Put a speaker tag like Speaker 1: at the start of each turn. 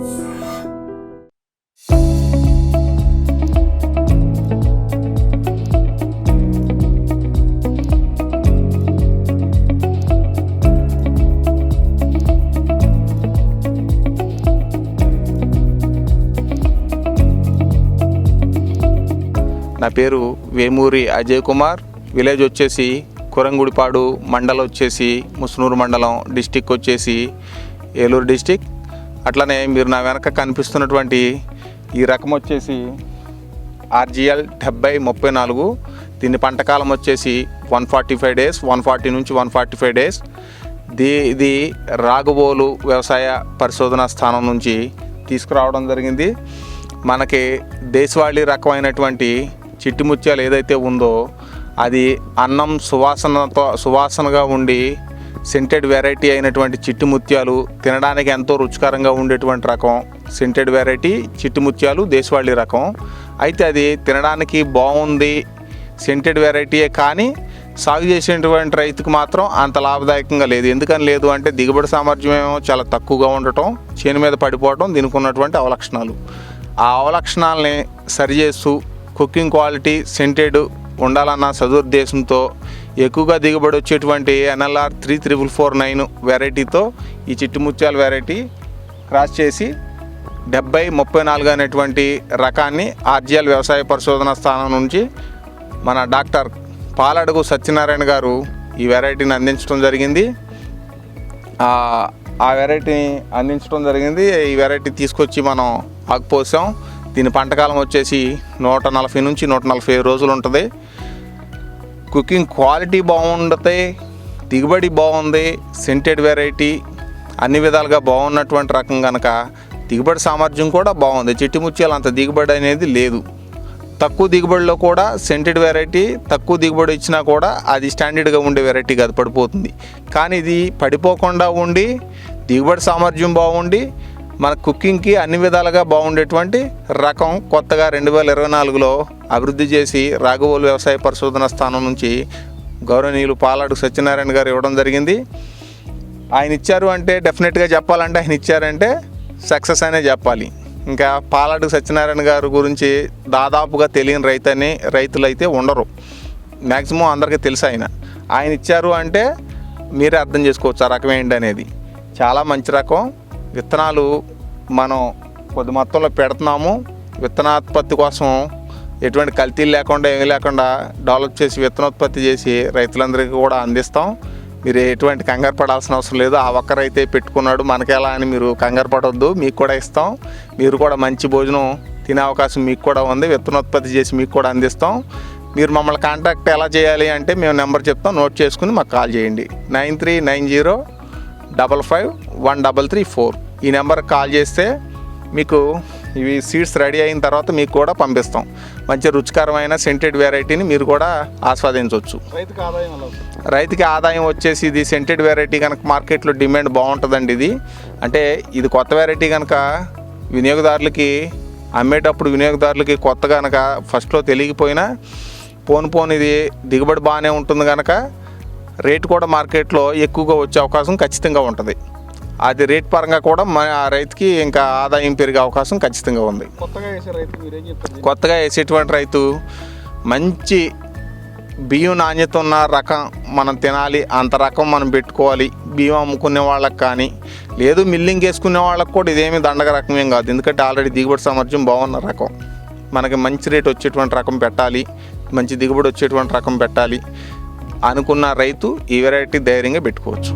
Speaker 1: నా పేరు వేమూరి అజయ్ కుమార్. విలేజ్ వచ్చేసి కురంగుడిపాడు మండలం వచ్చేసి ముస్నూరు మండలం డిస్టిక్ వచ్చేసి ఏలూరు డిస్టిక్. అట్లనే మీరు నా వెనక కనిపిస్తున్నటువంటి ఈ రకం వచ్చేసి ఆర్జిఎల్ డెబ్బై ముప్పై నాలుగు. దీని పంటకాలం వచ్చేసి one forty five days one forty నుంచి వన్ ఫార్టీ ఫైవ్ డేస్. దీ ఇది రాగుబోలు వ్యవసాయ పరిశోధన స్థానం నుంచి తీసుకురావడం జరిగింది. మనకి దేశవాళీ రకమైనటువంటి చిట్టి ముత్యాలు ఏదైతే ఉందో అది అన్నం సువాసనతో సువాసనగా ఉండి సెంటెడ్ వెరైటీ అయినటువంటి చిట్టి ముత్యాలు తినడానికి ఎంతో రుచికరంగా ఉండేటువంటి రకం. సెంటెడ్ వెరైటీ చిట్టి ముత్యాలు దేశవాళీ రకం. అయితే అది తినడానికి బాగుంది. సెంటెడ్ వెరైటీయే కానీ సాగు చేసేటువంటి రైతుకు మాత్రం అంత లాభదాయకంగా లేదు. ఎందుకని లేదు అంటే దిగుబడి సామర్థ్యం చాలా తక్కువగా ఉండటం చేను మీద పడిపోవటం దీనికి ఉన్నటువంటి అవలక్షణాలు. ఆ అవలక్షణాలని సరిచేస్తూ కుకింగ్ క్వాలిటీ సెంటెడ్ ఉండాలన్న సదుద్దేశంతో ఎక్కువగా దిగుబడి వచ్చేటువంటి NLR three triple four nine వెరైటీతో ఈ చిట్టుముత్యాల వెరైటీ క్రాస్ చేసి డెబ్బై ముప్పై నాలుగు అనేటువంటి రకాన్ని ఆర్జిఎల్ వ్యవసాయ పరిశోధన స్థానం నుంచి మన డాక్టర్ పాలడుగు సత్యనారాయణ గారు ఈ వెరైటీని అందించడం జరిగింది. ఆ ఆ వెరైటీని అందించడం జరిగింది. ఈ వెరైటీ తీసుకొచ్చి మనం ఆకుపోసాం దీని పంటకాలం వచ్చేసి నూట నలభై నుంచి నూట నలభై రోజులు ఉంటుంది. కుకింగ్ క్వాలిటీ బాగుండతే దిగుబడి బాగుంది సెంటెడ్ వెరైటీ అన్ని విధాలుగా బాగున్నటువంటి రకం కనుక దిగుబడి సామర్థ్యం కూడా బాగుంది. చిట్టి ముత్యాలు అంత దిగుబడి అనేది లేదు. తక్కువ దిగుబడిలో కూడా సెంటెడ్ వెరైటీ తక్కువ దిగుబడి ఇచ్చినా కూడా అది స్టాండర్డ్గా ఉండే వెరైటీ కాదు పడిపోతుంది. కానీ ఇది పడిపోకుండా ఉండి దిగుబడి సామర్థ్యం బాగుండి మన కుకింగ్కి అన్ని విధాలుగా బాగుండేటువంటి రకం కొత్తగా రెండు వేల ఇరవై నాలుగులో అభివృద్ధి చేసి రాఘవోలు వ్యవసాయ పరిశోధన స్థానం నుంచి గౌరవనీయులు పాలాడు సత్యనారాయణ గారు ఇవ్వడం జరిగింది. ఆయన ఇచ్చారు అంటే డెఫినెట్గా చెప్పాలంటే ఆయన ఇచ్చారంటే సక్సెస్ అనే చెప్పాలి. ఇంకా పాలాడు సత్యనారాయణ గారు గురించి దాదాపుగా తెలియని రైతని రైతులైతే ఉండరు. మ్యాక్సిమం అందరికీ తెలుసు ఆయన. ఆయన ఇచ్చారు అంటే మీరే అర్థం చేసుకోవచ్చు ఆ రకం ఏంటి అనేది చాలా మంచి రకం. విత్తనాలు మనం కొద్ది మొత్తంలో పెడుతున్నాము. విత్తనాత్పత్తి కోసం ఎటువంటి కల్తీలు లేకుండా ఏమీ లేకుండా డెవలప్ చేసి విత్తనోత్పత్తి చేసి రైతులందరికీ కూడా అందిస్తాం. మీరు ఎటువంటి కంగారు పడాల్సిన అవసరం లేదు. ఆ ఒక్కరైతే పెట్టుకున్నాడు. మనకెలా అని మీరు కంగారు పడవద్దు మీకు కూడా ఇస్తాం. మీరు కూడా మంచి భోజనం తినే అవకాశం మీకు కూడా ఉంది. విత్తనోత్పత్తి చేసి మీకు కూడా అందిస్తాం. మీరు మమ్మల్ని కాంటాక్ట్ ఎలా చేయాలి అంటే మేము నెంబర్ చెప్తాం. నోట్ చేసుకుని మాకు కాల్ చేయండి. Nine three nine zero double five one double three four. ఈ నెంబర్కి కాల్ చేస్తే మీకు ఇవి సీడ్స్ రెడీ అయిన తర్వాత మీకు కూడా పంపిస్తాం. మంచి రుచికరమైన సెంటెడ్ వెరైటీని మీరు కూడా ఆస్వాదించవచ్చు?
Speaker 2: రైతుకి ఆదాయం
Speaker 1: వచ్చేసి ఇది సెంటెడ్ వెరైటీ కనుక మార్కెట్లో డిమాండ్ బాగుంటుందండి ఇది. అంటే ఇది కొత్త వెరైటీ కనుక వినియోగదారులకి అమ్మేటప్పుడు వినియోగదారులకి కొత్త కనుక ఫస్ట్లో తెలియకపోయినా పోను పోను ఇది దిగుబడి బాగానే ఉంటుంది కనుక రేటు కూడా మార్కెట్లో ఎక్కువగా వచ్చే అవకాశం ఖచ్చితంగా ఉంటుంది. అది రేట్ పరంగా కూడా మన రైతుకి ఇంకా ఆదాయం పెరిగే అవకాశం ఖచ్చితంగా ఉంది. కొత్తగా వేసేటువంటి రైతు మంచి బియ్యం నాణ్యత ఉన్న రకం మనం తినాలి అంత రకం మనం పెట్టుకోవాలి బియ్యం అమ్ముకునే వాళ్ళకి కానీ లేదు మిల్లింగ్ వేసుకునే వాళ్ళకి కూడా ఇదేమి దండగ రకం ఏం కాదు. ఎందుకంటే ఆల్రెడీ దిగుబడి సామర్థ్యం బాగున్న రకం. మనకి మంచి రేట్ వచ్చేటువంటి రకం పెట్టాలి మంచి దిగుబడి వచ్చేటువంటి రకం పెట్టాలి. అనుకున్న రైతు ఈ వెరైటీ ధైర్యంగా పెట్టుకోవచ్చు.